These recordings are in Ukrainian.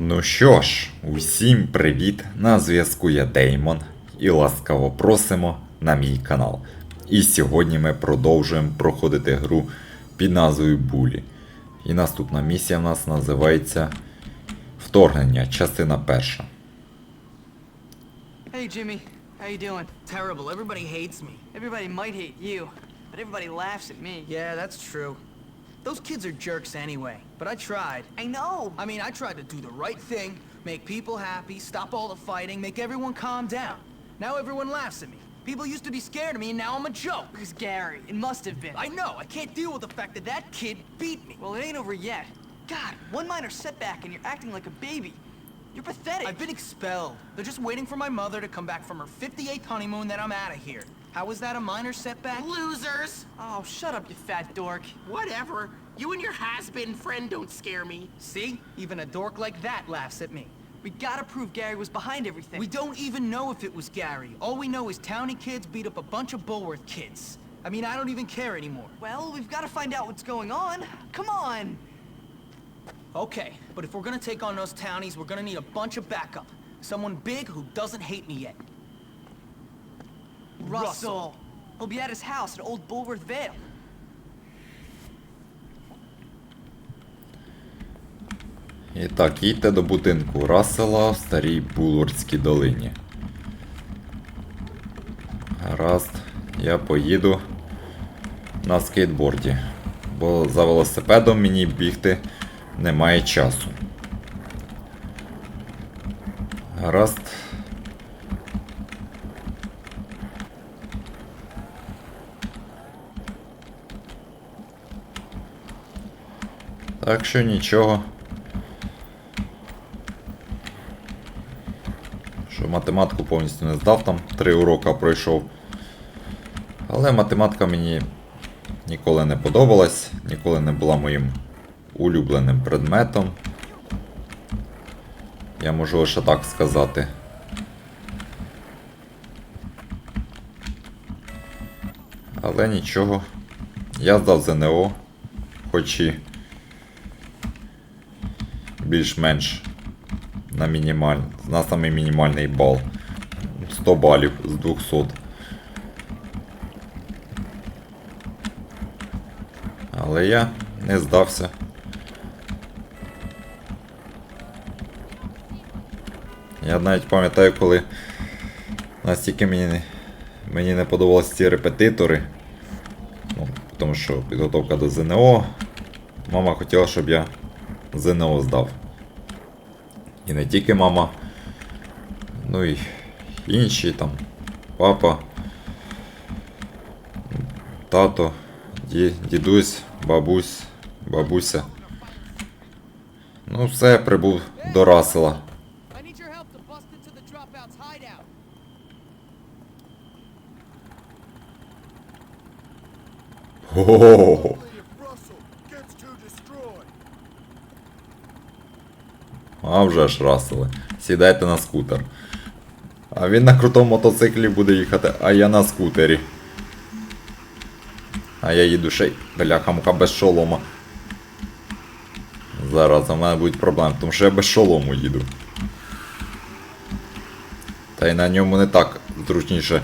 Ну що ж, усім привіт! На зв'язку я Деймон і ласкаво просимо на мій канал. І сьогодні ми продовжуємо проходити гру під назвою Булі. І наступна місія в нас називається Вторгнення, частина перша. Hey Jimmy, how you doing? Terrible. Everybody hates me. Everybody might hate you, but everybody laughs at me. Yeah, that's true. Those kids are jerks anyway. But I tried. I know. I mean, I tried to do the right thing, make people happy, stop all the fighting, make everyone calm down. Now everyone laughs at me. People used to be scared of me, and now I'm a joke. It was Gary. It must have been. I know. I can't deal with the fact that that kid beat me. Well, it ain't over yet. God, one minor setback and you're acting like a baby. You're pathetic. I've been expelled. They're just waiting for my mother to come back from her 58th honeymoon, then I'm out of here. How is that a minor setback? Losers! Oh, shut up, you fat dork. Whatever. You and your has-been friend don't scare me. See? Even a dork like that laughs at me. We gotta prove Gary was behind everything. We don't even know if it was Gary. All we know is towny kids beat up a bunch of Bullworth kids. I mean, I don't even care anymore. Well, we've gotta find out what's going on. Come on. Okay, but if we're gonna take on those townies, we're gonna need a bunch of backup. Someone big who doesn't hate me yet. Russell. He'll be at his house at Old Bulworth Vale. І так, їдьте до будинку Рассела в старій Булвордській долині. Гаразд, я поїду на скейтборді, бо за велосипедом мені бігти немає часу. Гаразд. Так що нічого. Що математику повністю не здав, там три уроки пройшов. Але математика мені ніколи не подобалась, ніколи не була моїм улюбленим предметом. Я можу лише так сказати. Але нічого. Я здав ЗНО, хоч і більш-менш на мінімаль... на самий мінімальний бал. 100 балів з 200. Але я не здався. Я навіть пам'ятаю, коли настільки мені мені не подобалися ці репетитори. Ну, тому що підготовка до ЗНО. Мама хотіла, щоб я ЗНО здав. І не тільки мама, ну і інші там, папа, тато, ді, дідусь, бабусь, бабуся. Ну все, я прибув до Расела. I а вже ж Раселе. Сідайте на скутер. А він на крутому мотоциклі буде їхати, а я на скутері. А я їду ще й бляха мука без шолома. Зараз у мене будуть проблеми, тому що я без шолому їду. Та й на ньому не так зручніше,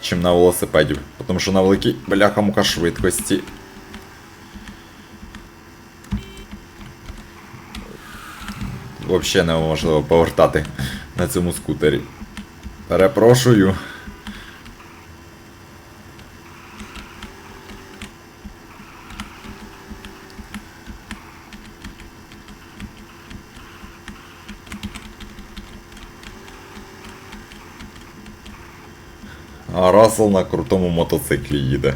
чим на велосипеді. Тому що на великій бляха мука швидкості. Взагалі неможливо повертати на цьому скутері. Перепрошую. А Рассел на крутому мотоциклі їде.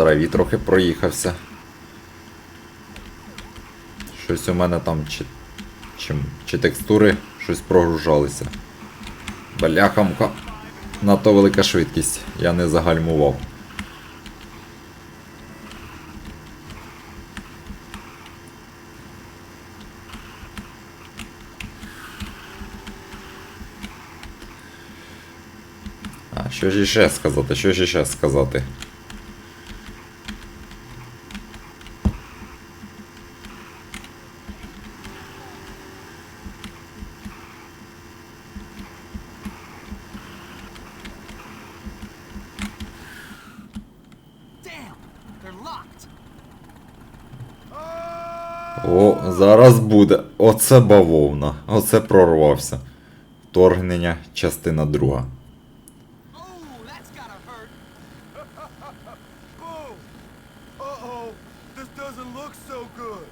траві трохи проїхався. Щось у мене там чи чи, чи текстури щось прогружалися. Бляхамка. Надто велика швидкість, я не загальмував. А, що ж іще сказати, що ж іще сказати? О, зараз буде. Оце бавовна. Оце прорвався. Вторгнення, частина друга.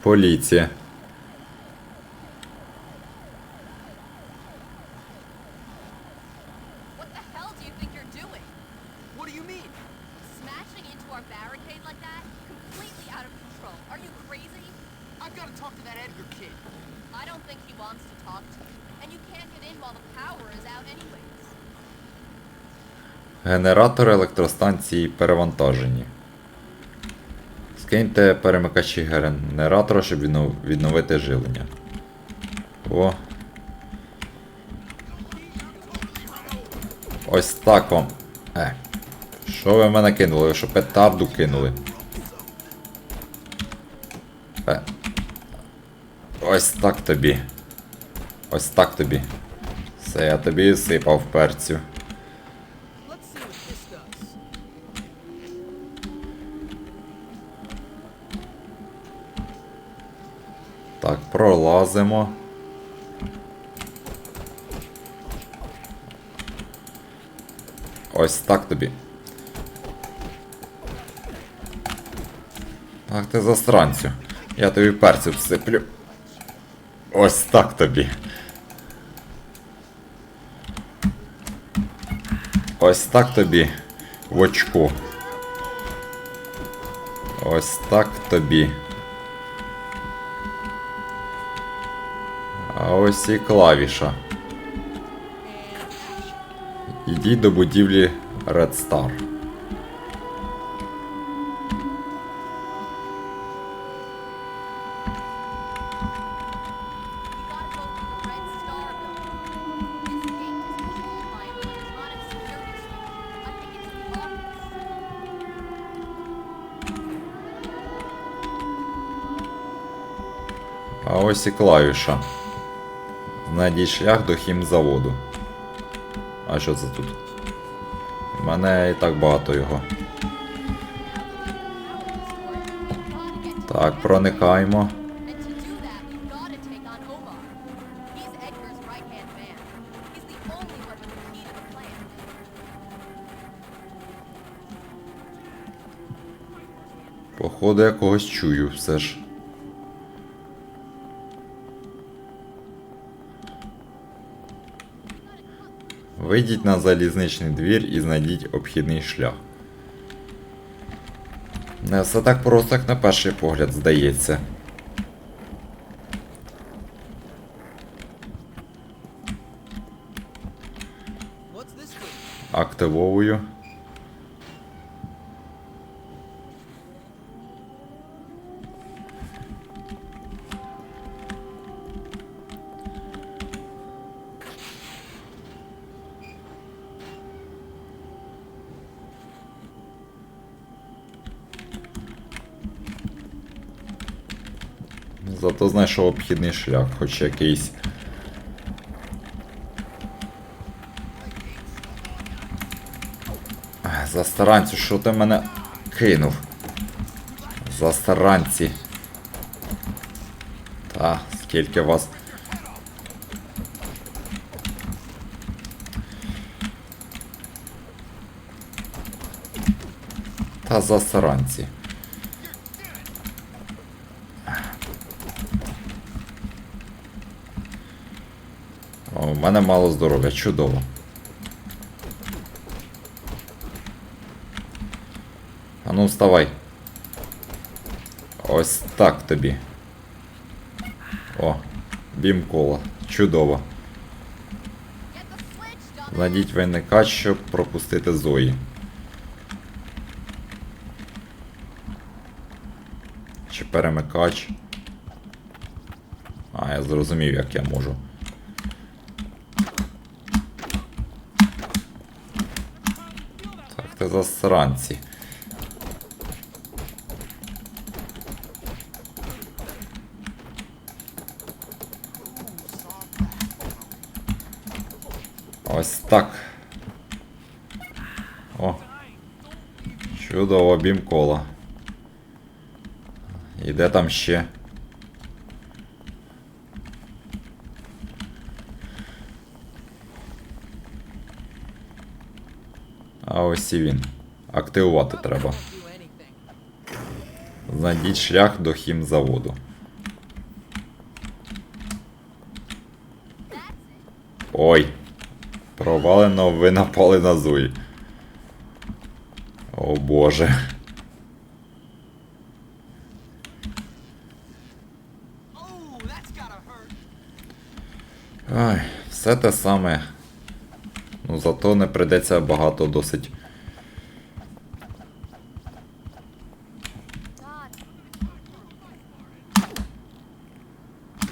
Oh, Генератори електростанції перевантажені. Скиньте перемикачі генератора, щоб відновити живлення. О. Ось так вам. Е. Що ви в мене кинули? Ви що петарду кинули? Е. Ось так тобі. Ось так тобі. Все, я тобі сипав перцю. Пролазимо. Ось так тобі. Ах ти застранцю. Я тобі перцю всиплю. Ось так тобі. Ось так тобі в очку. Ось так тобі. ось і клавіша. Йдіть до будівлі Red Star. We gotta go to the Red Star building. This gate is controlled by an electronic security switch. I think it's in the office. А ось і клавіша. Знайдіть шлях до хімзаводу. А що це тут? У мене і так багато його. Так, проникаємо. Походу я когось чую все ж. Вийдіть на залізничний двір і знайдіть обхідний шлях. Не все так просто, як на перший погляд здається. Активовую. Зато знайшов обхідний шлях, хоч якийсь. Застаранцю, що ти мене кинув? Застаранці. Та, скільки вас. Та застаранці. О, у мене мало здоров'я, чудово. А ну вставай. Ось так тобі. О. Чудово. The switch, dumbass! Знайдіть виникач, щоб пропустити Зої. Чи перемикач. А, я зрозумів, як я можу. ти засранці. Ось так. О. Чудово, бімкола. І де там ще? А ось і він. Активувати треба. Знайдіть шлях до хімзаводу. Ой. Провалено, ви напали на Зуї. О боже. Ай, все те саме. Ну зато не прийдеться багато досить.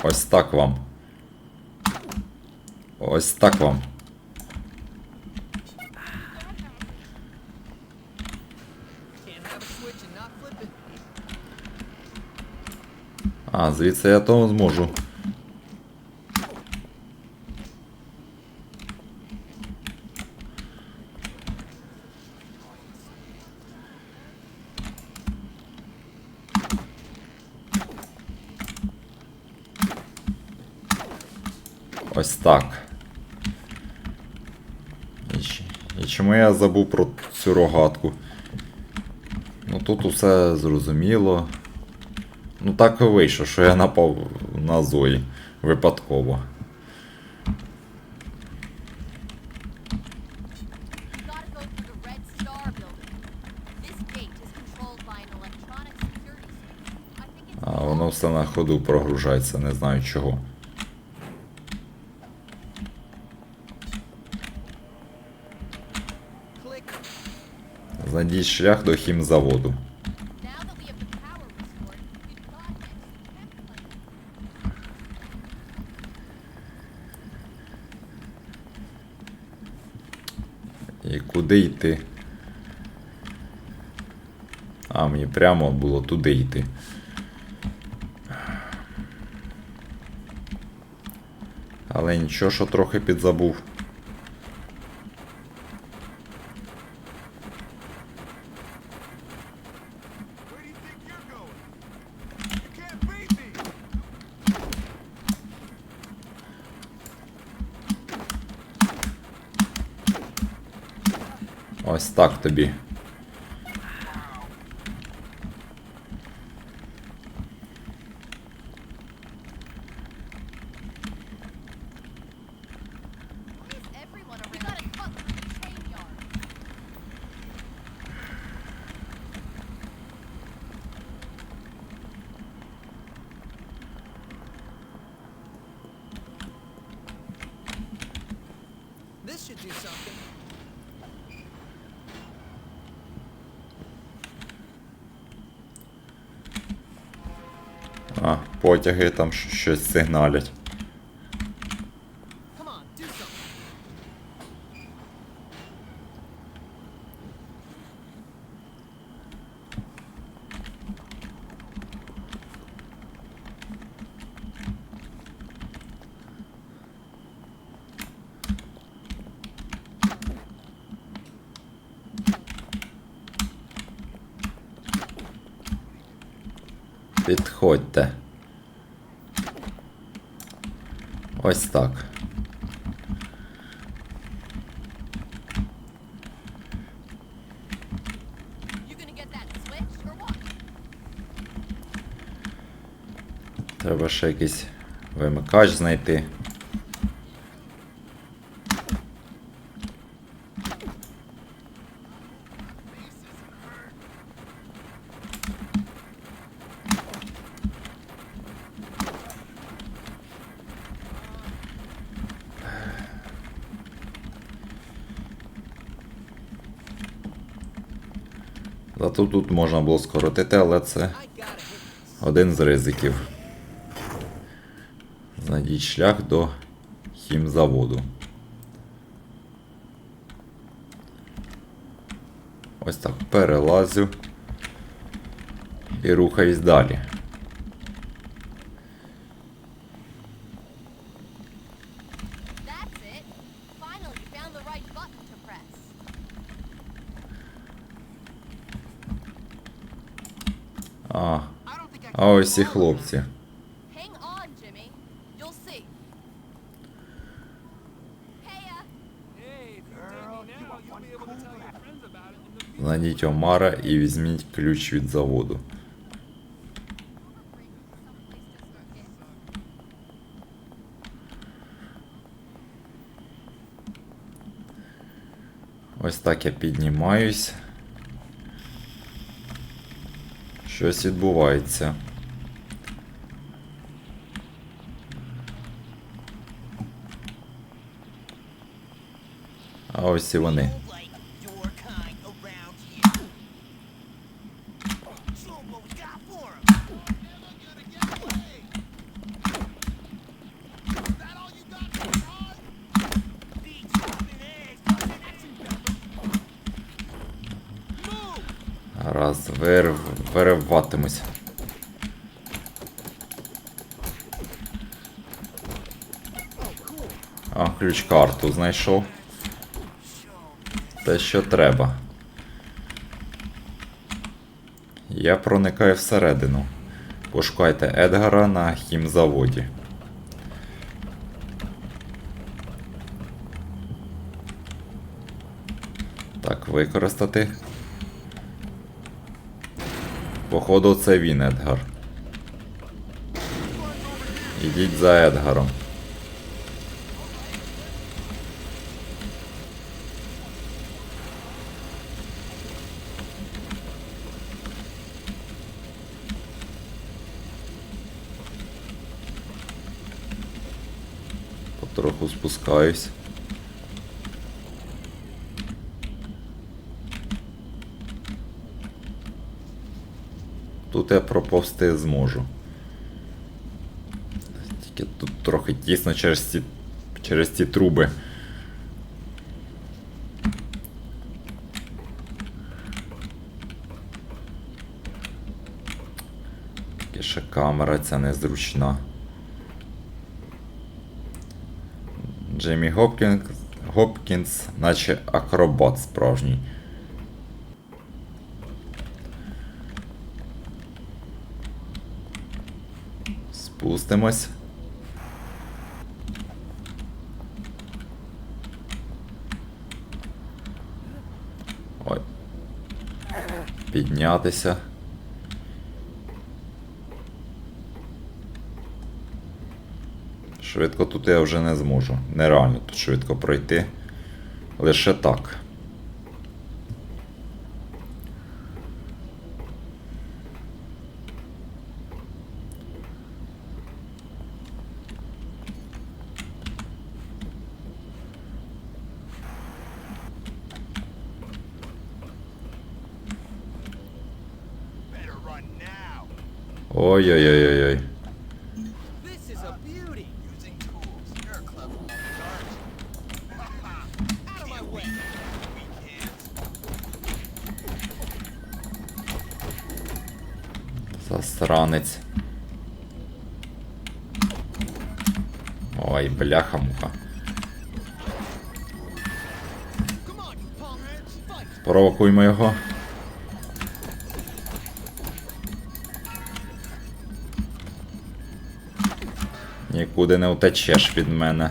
Ось так вам. Ось так вам. Can't have a switch and not flip it. А, звідси я то зможу. Ось так. І, чому я забув про цю рогатку? Ну тут усе зрозуміло. Ну так і вийшло, що я напав на Зої випадково. А воно все на ходу прогружається, не знаю чого. Знайдіть шлях до хімзаводу. І куди йти? А, мені прямо було туди йти. Але нічого, що трохи підзабув. Where do you think you're going? You can't beat me! Ось так тобі. This should do something. А, потяги там щось сигналять. Come on, do something. Підходьте. Ось так. Треба ще якийсь вимикач знайти. Зато тут можна було скоротити, але це один з ризиків. Знайдіть шлях до хімзаводу. Ось так перелазю. І рухаюсь далі. In the future. Знайдіть Омара і візьміть ключ від заводу. Ось так я піднімаюсь. Щось відбувається. Pepper. Move! Раз, вирв, вириватимусь. А, ключ карту знайшов. Те, що треба. Я проникаю всередину. Пошукайте Едгара на хімзаводі. Так, використати. Походу, це він, Едгар. Ідіть за Едгаром. Спускаюсь. Тут я проповсти зможу. Тільки тут трохи тісно через ці, через ці труби. Ще камера ця незручна. Джеймі Гопкінс, Гопкінс, наче акробат справжній. Спустимось. Ой. Піднятися. Швидко тут я вже не зможу. Нереально тут швидко пройти. Лише так. Ой-ой-ой-ой-ой. Ой, бляха-муха. Провокуймо його. Нікуди не утечеш від мене.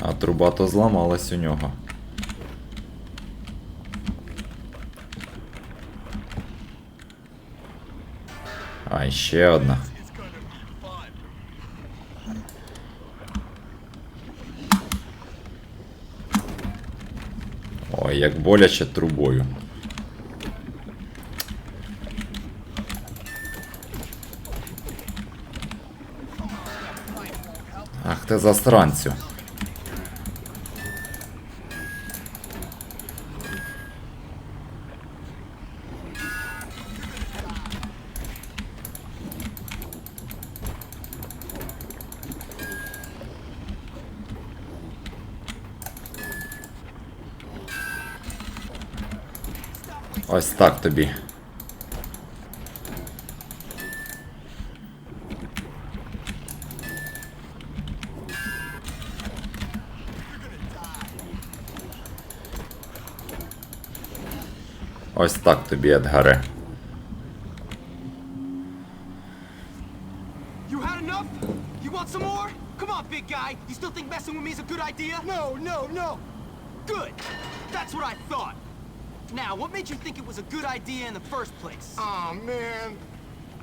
А труба то зламалась у нього. А, і ще одна. Ой, як боляче трубою. Ах ти засранцю. Ось так тобі. Ось так тобі, Едгаре. You had enough? You want some more? Come on, big guy. You still think messing with me is a good idea? No, no, no. Good. That's what I thought. Now, what made you think it was a good idea in the first place? Oh man,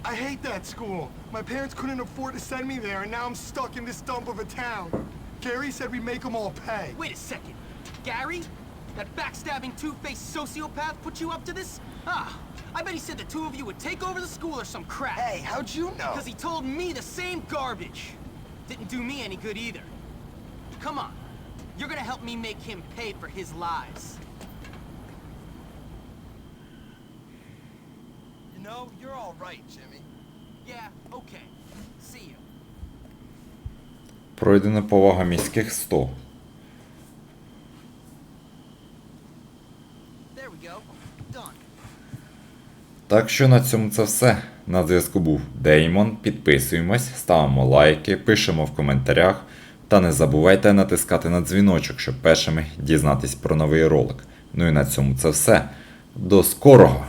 I hate that school. My parents couldn't afford to send me there, and now I'm stuck in this dump of a town. Gary said we make them all pay. Wait a second. Gary? That backstabbing, two-faced sociopath put you up to this? Ah, I bet he said the two of you would take over the school or some crap. Hey, how'd you know? Because he told me the same garbage. Didn't do me any good either. Come on. You're gonna help me make him pay for his lies. Know, you're all right, Jimmy. Yeah, okay. See you. Пройдена повага міських 100. There we go. Done. Так що на цьому це все. На зв'язку був Деймон. Підписуємось, ставимо лайки, пишемо в коментарях. Та не забувайте натискати на дзвіночок, щоб першими дізнатись про новий ролик. Ну і на цьому це все. До скорого!